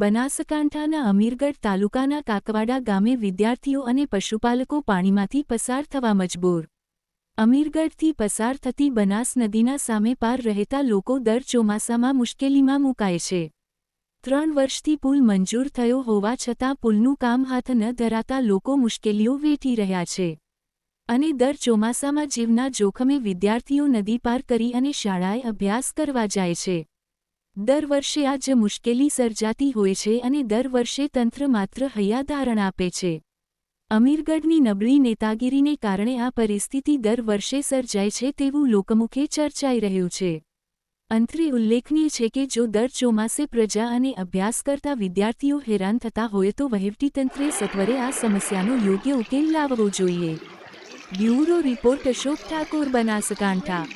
બનાસકાંઠાના અમીરગઢ તાલુકાના કાકવાડા ગામે વિદ્યાર્થીઓ અને પશુપાલકો પાણીમાંથી પસાર થવા મજબૂર. અમીરગઢથી પસાર થતી બનાસ નદીના સામે પાર રહેતા લોકો દર ચોમાસામાં મુશ્કેલીમાં મુકાય છે. ત્રણ વર્ષથી પુલ મંજૂર થયો હોવા છતાં પુલનું કામ હાથ ન ધરાતા લોકો મુશ્કેલીઓ વેઠી રહ્યા છે. અને દર ચોમાસામાં જીવના જોખમે વિદ્યાર્થીઓ નદી પાર કરી અને શાળાએ અભ્યાસ કરવા જાય છે. દર વર્ષે આ જ મુશ્કેલી સર્જાતી હોય છે અને દર વર્ષે તંત્ર માત્ર હૈયાધારણ આપે છે. અમીરગઢની નબળી નેતાગીરીને કારણે આ પરિસ્થિતિ દર વર્ષે સર્જાય છે તેવું લોકમુખે ચર્ચાઈ રહ્યું છે. અંતરે ઉલ્લેખનીય છે કે જો દર ચોમાસે પ્રજા અને અભ્યાસ કરતા વિદ્યાર્થીઓ હેરાન થતા હોય તો વહીવટીતંત્રે સત્વરે આ સમસ્યાનો યોગ્ય ઉકેલ લાવવો જોઈએ. Bureau report Ashok Thakor, Banaskantha.